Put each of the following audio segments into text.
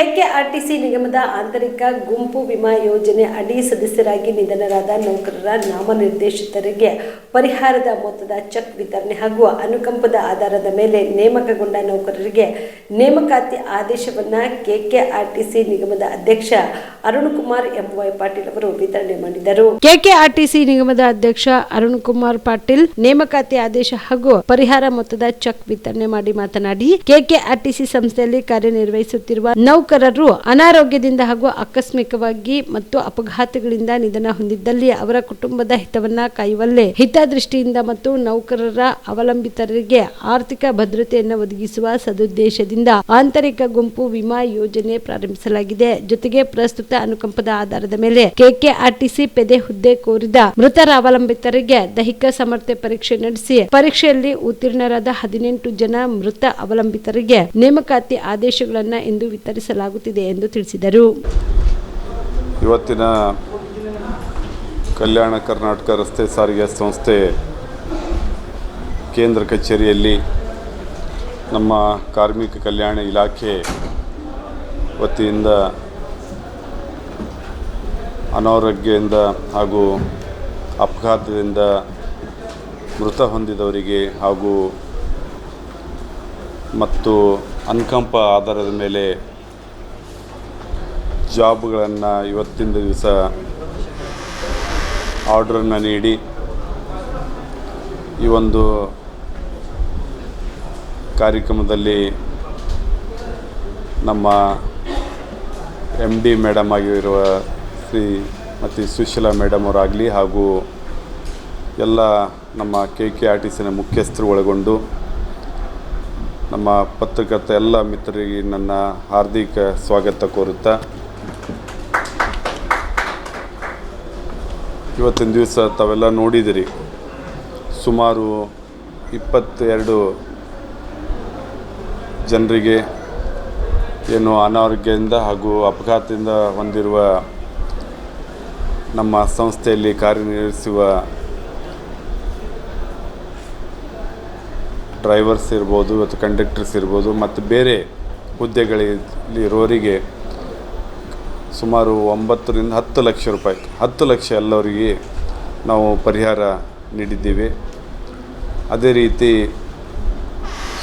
KKRTC ನಿಗಮದ ಆಂತರಿಕ ಗುಂಪು ವಿಮಾ ಯೋಜನೆ ಅಡಿ ಸದಸ್ಯರಾಗಿ ನಿಧನರಾದ ನೌಕರರ ನಾಮನಿರ್ದೇಶಿತರಿಗೆ ಪರಿಹಾರದ ಮೊತ್ತದ ಚೆಕ್ ವಿತರಣೆ ಹಾಗೂ ಅನುಕಂಪದ ಆಧಾರದ ಮೇಲೆ ನೇಮಕಗೊಂಡ ನೌಕರರಿಗೆ ನೇಮಕಾತಿ ಆದೇಶವನ್ನ ಕೆಕೆಆರ್ಟಿಸಿ ನಿಗಮದ ಅಧ್ಯಕ್ಷ ಅರುಣ್ ಕುಮಾರ್ ಎಂವೈ ಪಾಟೀಲ್ ಅವರು ವಿತರಣೆ ಮಾಡಿದರು. ಕೆಕೆಆರ್ಟಿಸಿ ನಿಗಮದ ಅಧ್ಯಕ್ಷ ಅರುಣ್ ಕುಮಾರ್ ಪಾಟೀಲ್ ನೇಮಕಾತಿ ಆದೇಶ ಹಾಗೂ ಪರಿಹಾರ ಮೊತ್ತದ ಚೆಕ್ ವಿತರಣೆ ಮಾಡಿ ಮಾತನಾಡಿ, ಕೆಕೆಆರ್ಟಿಸಿ ಸಂಸ್ಥೆಯಲ್ಲಿ ಕಾರ್ಯನಿರ್ವಹಿಸುತ್ತಿರುವ ನೌಕರರು ಅನಾರೋಗ್ಯದಿಂದ ಹಾಗೂ ಆಕಸ್ಮಿಕವಾಗಿ ಮತ್ತು ಅಪಘಾತಗಳಿಂದ ನಿಧನ ಹೊಂದಿದ್ದಲ್ಲಿ ಅವರ ಕುಟುಂಬದ ಹಿತವನ್ನ ಕಾಯುವಲ್ಲೇ ಹಿತದೃಷ್ಟಿಯಿಂದ ಮತ್ತು ನೌಕರರ ಅವಲಂಬಿತರಿಗೆ ಆರ್ಥಿಕ ಭದ್ರತೆಯನ್ನು ಒದಗಿಸುವ ಸದುದ್ದೇಶದಿಂದ ಆಂತರಿಕ ಗುಂಪು ವಿಮಾ ಯೋಜನೆ ಪ್ರಾರಂಭಿಸಲಾಗಿದೆ. ಜೊತೆಗೆ ಪ್ರಸ್ತುತ ಅನುಕಂಪದ ಆಧಾರದ ಮೇಲೆ ಕೆಕೆಆರ್ಟಿಸಿ ಪೆದೆ ಹುದ್ದೆ ಕೋರಿದ ಮೃತರ ಅವಲಂಬಿತರಿಗೆ ದೈಹಿಕ ಸಾಮರ್ಥ್ಯ ಪರೀಕ್ಷೆ ನಡೆಸಿ ಪರೀಕ್ಷೆಯಲ್ಲಿ ಉತ್ತೀರ್ಣರಾದ ಹದಿನೆಂಟು ಜನ ಮೃತ ಅವಲಂಬಿತರಿಗೆ ನೇಮಕಾತಿ ಆದೇಶಗಳನ್ನ ಇಂದು ವಿತರಿಸಲಾಗುತ್ತಿದೆ ಎಂದು ತಿಳಿಸಿದರು. ಇವತ್ತಿನ ಕಲ್ಯಾಣ ಕರ್ನಾಟಕ ರಸ್ತೆ ಸಾರಿಗೆ ಸಂಸ್ಥೆ ಕೇಂದ್ರ ಕಚೇರಿಯಲ್ಲಿ ನಮ್ಮ ಕಾರ್ಮಿಕ ಕಲ್ಯಾಣ ಇಲಾಖೆ ವತಿಯಿಂದ ಅನಾರೋಗ್ಯದಿಂದ ಹಾಗೂ ಅಪಘಾತದಿಂದ ಮೃತ ಹೊಂದಿದವರಿಗೆ ಹಾಗೂ ಮತ್ತು ಅನುಕಂಪ ಆಧಾರದ ಮೇಲೆ ಜಾಬ್ಗಳನ್ನು ಇವತ್ತಿನ ದಿವಸ ಆರ್ಡ್ರನ್ನು ನೀಡಿ ಈ ಒಂದು ಕಾರ್ಯಕ್ರಮದಲ್ಲಿ ನಮ್ಮ ಎಂ ಡಿ ಮೇಡಮ್ ಆಗಿರುವ ಶ್ರೀ ಮತ್ತು ಸುಶೀಲಾ ಮೇಡಮ್ ಅವರಾಗಲಿ ಹಾಗೂ ಎಲ್ಲ ನಮ್ಮ ಕೆ ಕೆ ಆರ್ ಟಿ ಸಿನ ಮುಖ್ಯಸ್ಥರು ಒಳಗೊಂಡು ನಮ್ಮ ಪತ್ರಕರ್ತ ಎಲ್ಲ ಮಿತ್ರರಿಗೆ ನನ್ನ ಹಾರ್ದಿಕ ಸ್ವಾಗತ ಕೋರುತ್ತಾ ಇವತ್ತಿನ ದಿವಸ ತಾವೆಲ್ಲ ನೋಡಿದಿರಿ. ಸುಮಾರು ಇಪ್ಪತ್ತೆರಡು ಜನರಿಗೆ ಏನು ಅನಾರೋಗ್ಯದಿಂದ ಹಾಗೂ ಅಪಘಾತದಿಂದ ಹೊಂದಿರುವ ನಮ್ಮ ಸಂಸ್ಥೆಯಲ್ಲಿ ಕಾರ್ಯನಿರ್ವಹಿಸುವ ಡ್ರೈವರ್ಸ್ ಇರ್ಬೋದು ಮತ್ತು ಕಂಡಕ್ಟರ್ಸ್ ಇರ್ಬೋದು, ಮತ್ತು ಬೇರೆ ಹುದ್ದೆಗಳಿರೋರಿಗೆ ಸುಮಾರು ಒಂಬತ್ತರಿಂದ ಹತ್ತು ಲಕ್ಷ ರೂಪಾಯಿ. ಹತ್ತು ಲಕ್ಷ ಎಲ್ಲರಿಗೆ ನಾವು ಪರಿಹಾರ ನೀಡಿದ್ದೀವಿ. ಅದೇ ರೀತಿ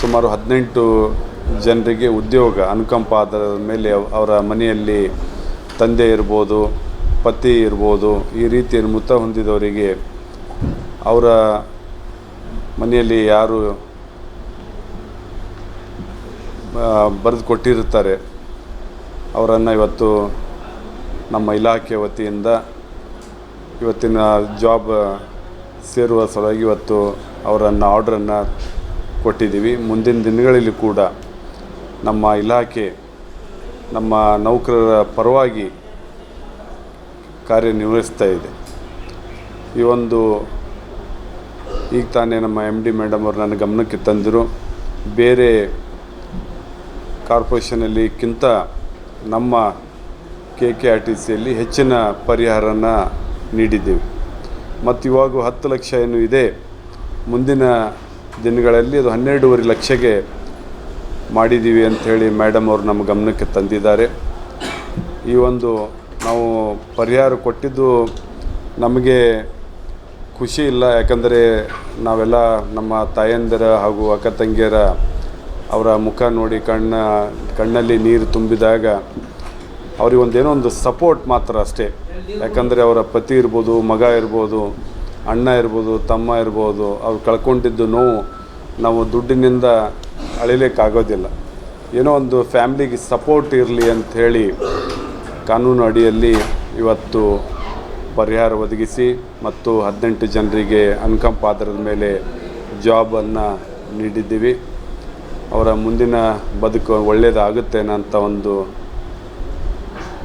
ಸುಮಾರು ಹದಿನೆಂಟು ಜನರಿಗೆ ಉದ್ಯೋಗ, ಅನುಕಂಪ ಆಧಾರದ ಮೇಲೆ ಅವರ ಮನೆಯಲ್ಲಿ ತಂದೆ ಇರ್ಬೋದು, ಪತಿ ಇರ್ಬೋದು, ಈ ರೀತಿ ಮೃತ ಹೊಂದಿದವರಿಗೆ ಅವರ ಮನೆಯಲ್ಲಿ ಯಾರು ಬರೆದು ಕೊಟ್ಟಿರುತ್ತಾರೆ, ಅವರನ್ನು ಇವತ್ತು ನಮ್ಮ ಇಲಾಖೆ ವತಿಯಿಂದ ಇವತ್ತಿನ ಜಾಬ್ ಸೇರುವ ಸಲುವಾಗಿ ಇವತ್ತು ಅವರನ್ನು ಆರ್ಡ್ರನ್ನು ಕೊಟ್ಟಿದ್ದೀವಿ. ಮುಂದಿನ ದಿನಗಳಲ್ಲಿ ಕೂಡ ನಮ್ಮ ಇಲಾಖೆ ನಮ್ಮ ನೌಕರರ ಪರವಾಗಿ ಕಾರ್ಯನಿರ್ವಹಿಸ್ತಾ ಇದೆ. ಈ ಒಂದು ಈಗ ತಾನೇ ನಮ್ಮ ಎಂ ಡಿ ಮೇಡಮ್ ಅವರು ನನ್ನ ಗಮನಕ್ಕೆ ತಂದರು. ಬೇರೆ ಕಾರ್ಪೊರೇಷನಲ್ಲಿಕ್ಕಿಂತ ನಮ್ಮ ಕೆ ಕೆ ಆರ್ ಟಿ ಸಿಯಲ್ಲಿ ಹೆಚ್ಚಿನ ಪರಿಹಾರನ ನೀಡಿದ್ದೇವೆ. ಮತ್ತು ಇವಾಗ ಹತ್ತು ಲಕ್ಷ ಏನು ಇದೆ, ಮುಂದಿನ ದಿನಗಳಲ್ಲಿ ಅದು ಹನ್ನೆರಡೂವರೆ ಲಕ್ಷಗೆ ಮಾಡಿದ್ದೀವಿ ಅಂಥೇಳಿ ಮೇಡಮ್ ಅವರು ನಮ್ಮ ಗಮನಕ್ಕೆ ತಂದಿದ್ದಾರೆ. ಈ ಒಂದು ನಾವು ಪರಿಹಾರ ಕೊಟ್ಟಿದ್ದು ನಮಗೆ ಖುಷಿ ಇಲ್ಲ, ಯಾಕಂದರೆ ನಾವೆಲ್ಲ ನಮ್ಮ ತಾಯಂದಿರ ಹಾಗೂ ಅಕ್ಕ ತಂಗಿಯರ ಅವರ ಮುಖ ನೋಡಿ ಕಣ್ಣ, ಕಣ್ಣಲ್ಲಿ ನೀರು ತುಂಬಿದಾಗ ಅವ್ರಿಗೆ ಏನೋ ಒಂದು ಸಪೋರ್ಟ್ ಮಾತ್ರ ಅಷ್ಟೇ. ಯಾಕಂದರೆ ಅವರ ಪತಿ ಇರ್ಬೋದು, ಮಗ ಇರ್ಬೋದು, ಅಣ್ಣ ಇರ್ಬೋದು, ತಮ್ಮ ಇರ್ಬೋದು, ಅವ್ರು ಕಳ್ಕೊಂಡಿದ್ದು ನೋವು ನಾವು ದುಡ್ಡಿನಿಂದ ಅಳಿಲಿಕ್ಕಾಗೋದಿಲ್ಲ ಏನೋ ಒಂದು ಫ್ಯಾಮ್ಲಿಗೆ ಸಪೋರ್ಟ್ ಇರಲಿ ಅಂಥೇಳಿ ಕಾನೂನು ಅಡಿಯಲ್ಲಿ ಇವತ್ತು ಪರಿಹಾರ ಒದಗಿಸಿ ಮತ್ತು ಹದಿನೆಂಟು ಜನರಿಗೆ ಅನ್ಕಂಪ್ ಆಧಾರದ ಮೇಲೆ ಜಾಬನ್ನು ನೀಡಿದ್ದೀವಿ. ಅವರ ಮುಂದಿನ ಬದುಕು ಒಳ್ಳೆಯದಾಗುತ್ತೆ ಅಂತ ಒಂದು